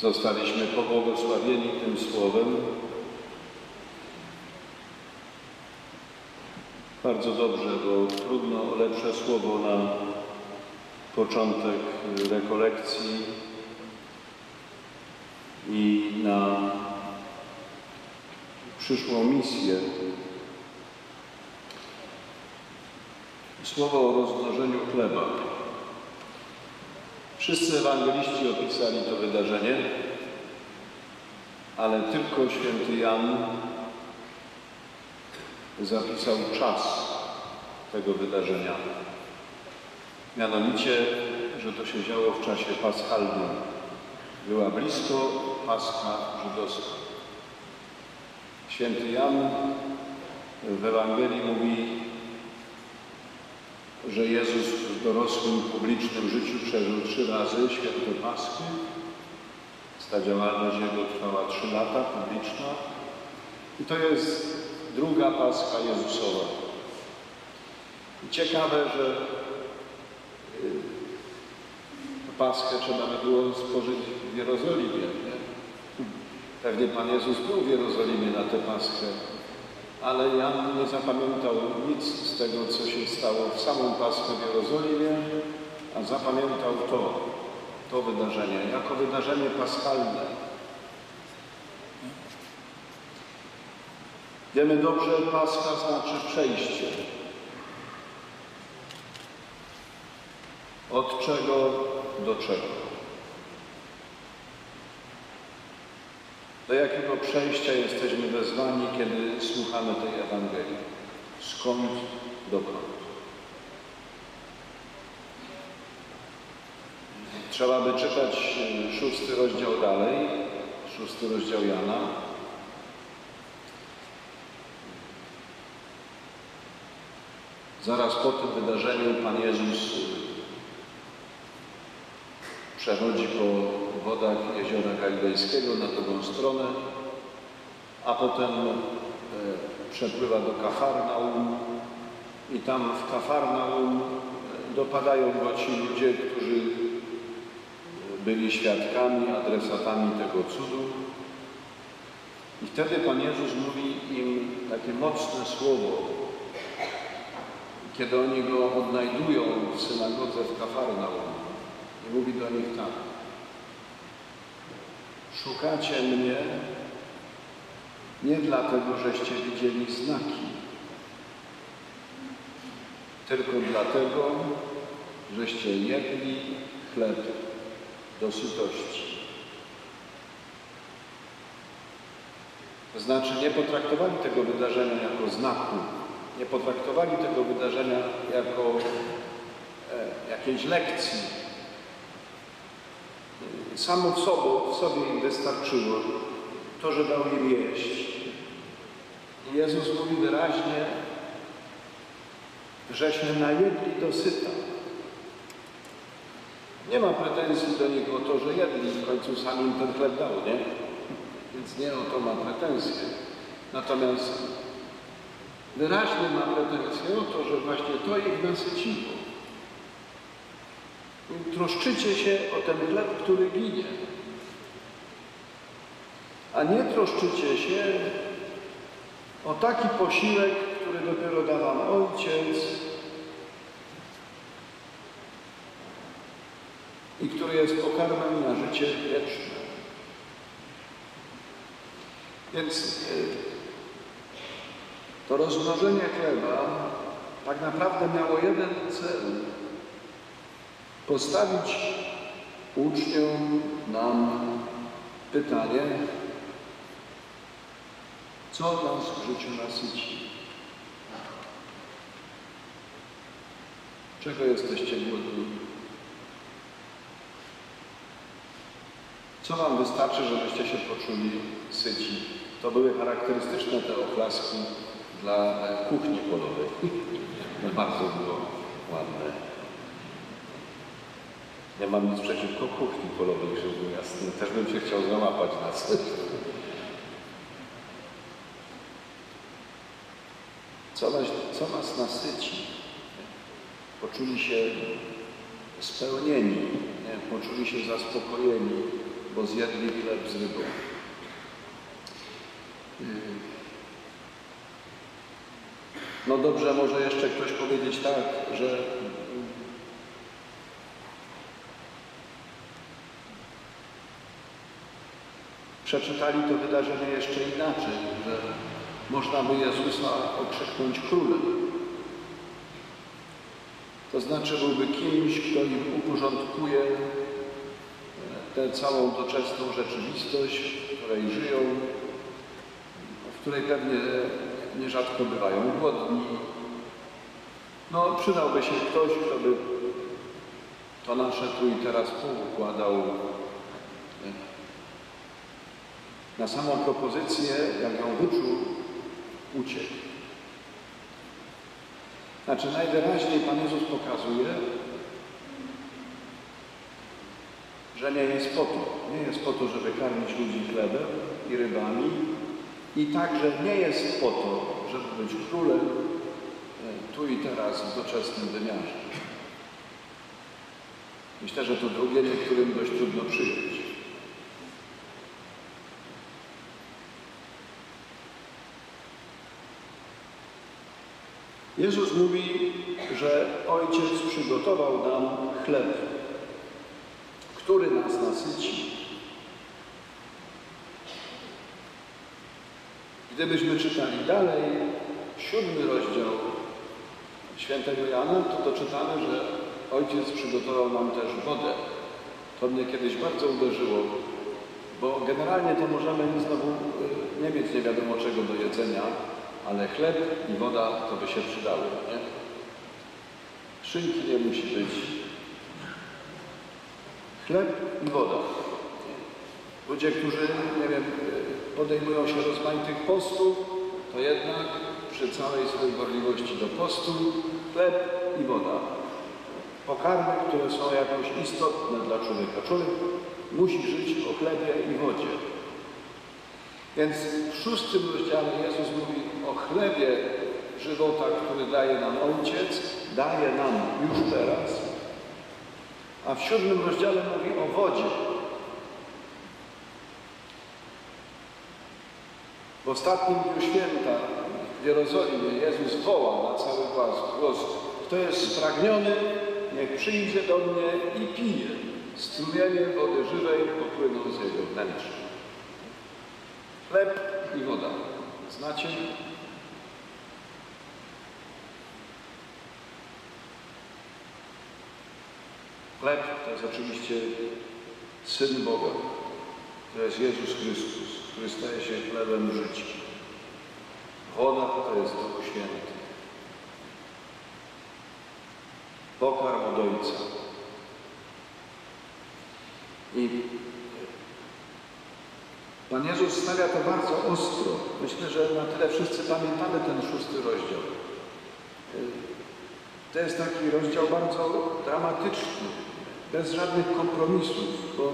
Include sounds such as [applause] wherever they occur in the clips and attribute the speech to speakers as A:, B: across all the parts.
A: Zostaliśmy pobłogosławieni tym słowem. Bardzo dobrze, bo trudno o lepsze słowo na początek rekolekcji i na przyszłą misję. Słowo o rozmnożeniu chleba. Wszyscy ewangeliści opisali to wydarzenie, ale tylko święty Jan zapisał czas tego wydarzenia. Mianowicie, że to się działo w czasie paschalnym. Była blisko Pascha żydowska. Święty Jan w Ewangelii mówi, że Jezus w dorosłym, publicznym życiu przeżył trzy razy święto Paschy. Ta działalność Jego trwała trzy lata, publiczna. I to jest druga Pascha Jezusowa. I ciekawe, że y, Paschę trzeba by było spożyć w Jerozolimie. Nie? Pewnie Pan Jezus był w Jerozolimie na tę Paschę, ale Jan nie zapamiętał nic z tego, co się stało w samą Paschę w Jerozolimie, a zapamiętał to, to wydarzenie, jako wydarzenie paschalne. Wiemy dobrze, Pascha znaczy przejście. Od czego do czego? Do jakiego przejścia jesteśmy wezwani, kiedy słuchamy tej Ewangelii? Skąd dokąd? Trzeba by czytać e, szósty rozdział dalej, szósty rozdział Jana. Zaraz po tym wydarzeniu Pan Jezus e, przechodzi po wodach jeziora Galilejskiego na drugą stronę, a potem e, przepływa do Kafarnaum i tam w Kafarnaum e, dopadają ci ludzie, którzy byli świadkami, adresatami tego cudu. I wtedy Pan Jezus mówi im takie mocne słowo, kiedy oni go odnajdują w synagodze w Kafarnaum. Mówi do nich tak. Szukacie mnie nie dlatego, żeście widzieli znaki, tylko dlatego, żeście jedli chleb do sytości. To znaczy nie potraktowali tego wydarzenia jako znaku, nie potraktowali tego wydarzenia jako e, jakiejś lekcji. Samo w sobie, w sobie im wystarczyło to, że dał im jeść. I Jezus mówi wyraźnie, żeśmy najedli dosyta. Nie ma pretensji do nich o to, że jedli, w końcu sam im ten chleb dał, nie? Więc nie o to ma pretensje. Natomiast wyraźnie ma pretensje o to, że właśnie to ich nasyciło. Troszczycie się o ten chleb, który ginie. A nie troszczycie się o taki posiłek, który dopiero da wam Ojciec i który jest pokarmem na życie wieczne. Więc y, to rozmnożenie chleba tak naprawdę miało jeden cel. Postawić uczniom nam pytanie, co nas w życiu nasyci? Czego jesteście głodni? Co Wam wystarczy, żebyście się poczuli syci? To były charakterystyczne te oklaski dla kuchni polowej. [laughs] No bardzo było ładne. Nie mam nic przeciwko kuchni polowej, żeby jasne. Też bym się chciał załapać na coś. Co nas, co nas nasyci? Poczuli się spełnieni, nie? poczuli się zaspokojeni, bo zjedli chleb z rybą. No dobrze, może jeszcze ktoś powiedzieć tak, że przeczytali to wydarzenie jeszcze inaczej, że można by Jezusa okrzyknąć królem. To znaczy byłby kimś, kto im uporządkuje e, tę całą doczesną rzeczywistość, w której żyją, w której pewnie nierzadko bywają głodni. No, przydałby się ktoś, kto by to nasze tu i teraz poukładał na samą propozycję, jak ją wyczuł, uciekł. Znaczy najwyraźniej Pan Jezus pokazuje, że nie jest po to. Nie jest po to, żeby karmić ludzi chlebem i rybami i także nie jest po to, żeby być królem e, tu i teraz w doczesnym wymiarze. Myślę, że to drugie niektórym dość trudno przyjąć. Jezus mówi, że Ojciec przygotował nam chleb, który nas nasyci. Gdybyśmy czytali dalej, siódmy rozdział świętego Jana, to doczytamy, że Ojciec przygotował nam też wodę. To mnie kiedyś bardzo uderzyło, bo generalnie to możemy znowu y, nie mieć nie wiadomo czego do jedzenia, ale chleb i woda to by się przydały, nie? Szynki nie musi być. Chleb i woda. Ludzie, którzy, nie wiem, podejmują się rozmaitych postów, to jednak przy całej swojej gorliwości do postu chleb i woda. Pokarmy, które są jakoś istotne dla człowieka. Człowiek musi żyć o chlebie i wodzie. Więc w szóstym rozdziale Jezus mówi o chlebie żywota, który daje nam Ojciec, daje nam już teraz. A w siódmym rozdziale mówi o wodzie. W ostatnim dniu święta w Jerozolimie Jezus woła na cały głos, kto jest spragniony, niech przyjdzie do mnie i pije. Strumienie wody żywej popłyną z jego wnętrza. Chleb i woda. Znacie? Chleb to jest oczywiście Syn Boga. To jest Jezus Chrystus, który staje się chlebem życia. Woda to jest Duch Święty. Pokarm od Ojca. I Pan Jezus stawia to bardzo ostro. Myślę, że na tyle wszyscy pamiętamy ten szósty rozdział. To jest taki rozdział bardzo dramatyczny, bez żadnych kompromisów, bo,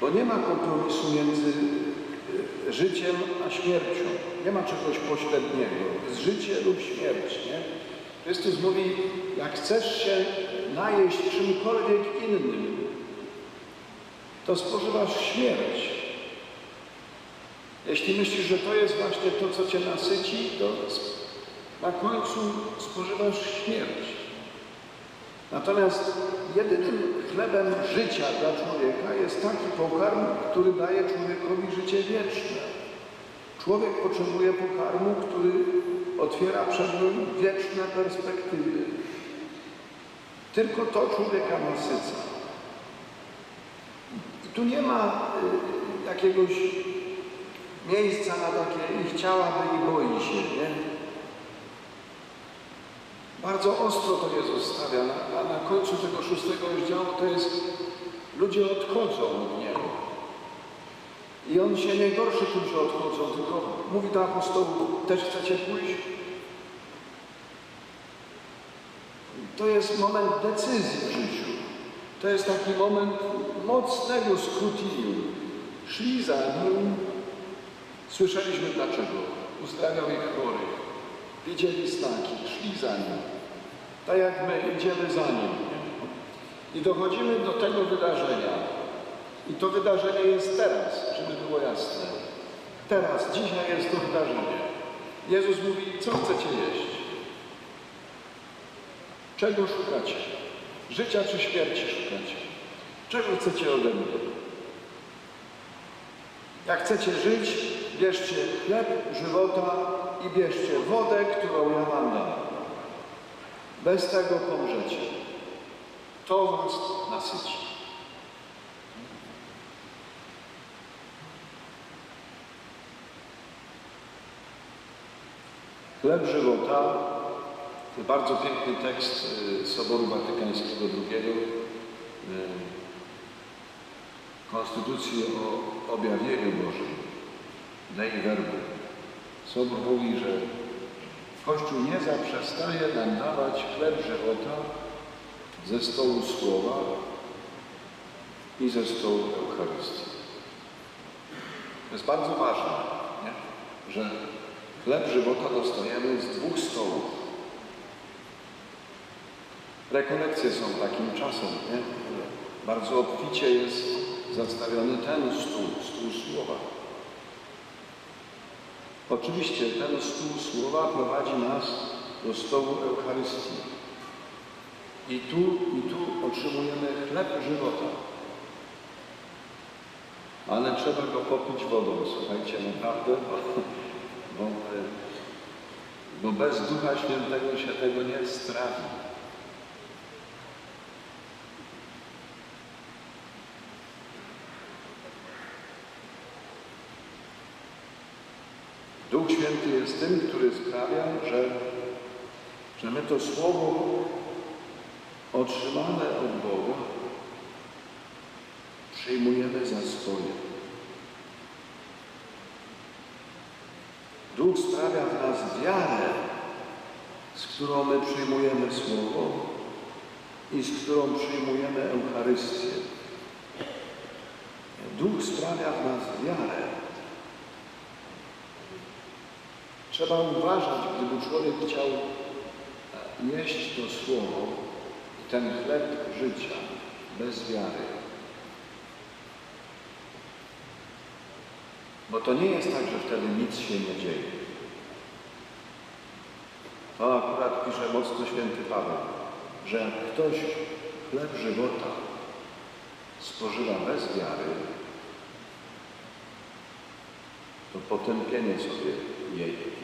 A: bo nie ma kompromisu między życiem a śmiercią. Nie ma czegoś pośredniego. Jest życie lub śmierć. Nie? Chrystus mówi, jak chcesz się najeść czymkolwiek innym, to spożywasz śmierć. Jeśli myślisz, że to jest właśnie to, co cię nasyci, to na końcu spożywasz śmierć. Natomiast jedynym chlebem życia dla człowieka jest taki pokarm, który daje człowiekowi życie wieczne. Człowiek potrzebuje pokarmu, który otwiera przed nim wieczne perspektywy. Tylko to człowieka nasyca. I tu nie ma y, jakiegoś miejsca na takie i chciałaby i boi się, nie? Bardzo ostro to Jezus stawia. Na, na, na końcu tego szóstego rozdziału to jest ludzie odchodzą od Niego. I On się nie gorszy tym, że odchodzą, tylko mówi do apostołów, też chcecie pójść? To jest moment decyzji w życiu. To jest taki moment mocnego skrutinum. Szli za Nim, Słyszeliśmy dlaczego. Uzdrawiał ich chorych. Widzieli znaki, szli za nim. Tak jak my idziemy za nim. I dochodzimy do tego wydarzenia. I to wydarzenie jest teraz, żeby było jasne. Teraz, dzisiaj jest to wydarzenie. Jezus mówi, co chcecie jeść? Czego szukacie? Życia czy śmierci szukacie? Czego chcecie ode mnie? Jak chcecie żyć, bierzcie chleb żywota i bierzcie wodę, którą ja wam dam. Bez tego pomrzecie. To was nasyci. Chleb żywota to bardzo piękny tekst y, Soboru Watykańskiego II, y, Konstytucji o objawieniu Bożym, Dei Verbum. Sobór mówi, że Kościół nie zaprzestaje nam dawać chleb żywota ze stołu Słowa i ze stołu Eucharystii. To jest bardzo ważne, nie? że chleb żywota dostajemy z dwóch stołów. Rekolekcje są takim czasem, nie? Bardzo obficie jest zastawiony ten stół, stół słowa. Oczywiście ten stół słowa prowadzi nas do stołu Eucharystii. I tu, i tu otrzymujemy chleb żywota. Ale trzeba go popić wodą, słuchajcie, naprawdę, bo, bo, bo bez Ducha Świętego się tego nie strawi. Duch Święty jest tym, który sprawia, że, że my to Słowo otrzymane od Boga przyjmujemy za swoje. Duch sprawia w nas wiarę, z którą my przyjmujemy Słowo i z którą przyjmujemy Eucharystię. Duch sprawia w nas wiarę. Trzeba uważać, gdyby człowiek chciał jeść to Słowo i ten chleb życia bez wiary. Bo to nie jest tak, że wtedy nic się nie dzieje. To akurat pisze mocno święty Paweł, że jak ktoś chleb żywota spożywa bez wiary, to potępienie sobie jej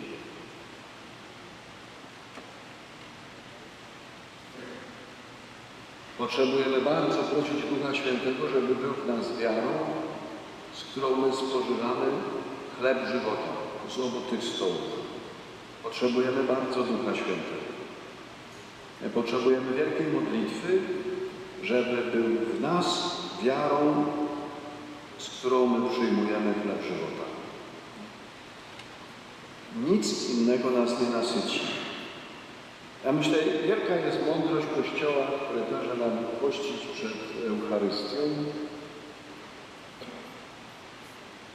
A: Potrzebujemy bardzo prosić Ducha Świętego, żeby był w nas wiarą, z którą my spożywamy chleb żywota z obu tych stołów. Potrzebujemy bardzo Ducha Świętego. My potrzebujemy wielkiej modlitwy, żeby był w nas wiarą, z którą my przyjmujemy chleb żywota. Nic innego nas nie nasyci. Ja myślę, wielka jest mądrość Kościoła, nam pościć przed Eucharystią,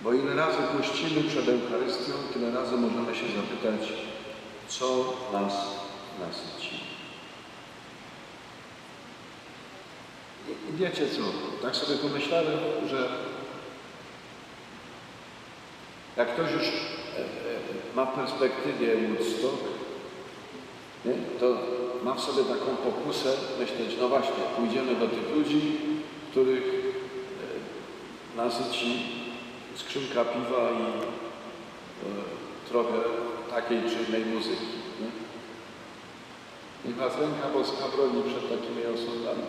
A: bo ile razy pościmy przed Eucharystią, tyle razy możemy się zapytać, co nas nasyci. I wiecie co, tak sobie pomyślałem, że jak ktoś już ma w perspektywie Woodstock, nie, to ma w sobie taką pokusę myśleć, no właśnie, pójdziemy do tych ludzi, których nasyci skrzynka piwa i e, trochę takiej czy innej muzyki. Nie? Niech Was ręka boska broni przed takimi osądami.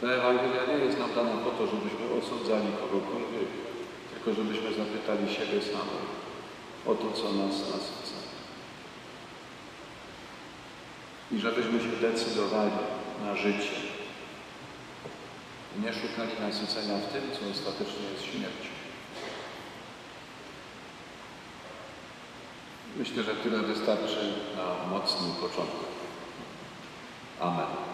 A: Ta Ewangelia nie jest nam dana po to, żebyśmy osądzali kogokolwiek, tylko żebyśmy zapytali siebie samych o to, co nas nasyca. I żebyśmy się decydowali na życie. Nie szukali nasycenia w tym, co ostatecznie jest śmiercią. Myślę, że tyle wystarczy na mocny początek. Amen.